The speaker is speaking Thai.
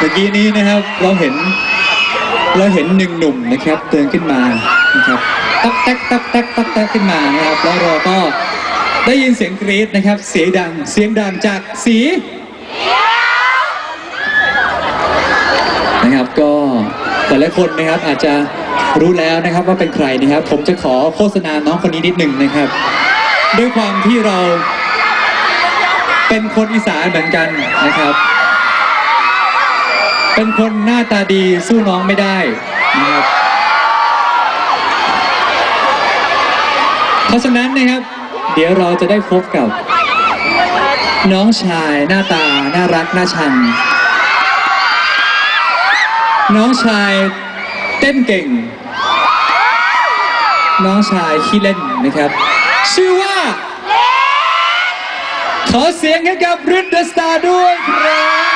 เมื่อกี้นี้นะครับเราเห็นเราเห็นหนึ่งหนุ่มนะครับเดินขึ้นมานะครับตักแตกตักแตกตักแตกขึ้นมานะครับ แล้วเราก็ได้ยินเสียงกรี๊ดนะครับ เสียงดังเสียงดังจากสีนะครับก็แต่ละคนนะครับอาจจะรู้แล้วนะครับว่าเป็นใครนะครับ ผมจะขอโฆษณาน้องคนนี้นิดหนึ่งนะครับ ด้วยความที่เราเป็นคนอีสานเหมือนกันนะครับ เป็นคนหน้าตาดีสู้น้องไม่ได้นะครับเพราะฉะนั้นนะครับ เดี๋ยวเราจะได้พบกับ น้องชายหน้าตา น่ารัก น่าชัง น้องชายเต้นเก่ง น้องชายขี้เล่นนะครับ ชื่อว่า ขอเสียงให้กับรินเดอร์สตาร์ด้วยครับ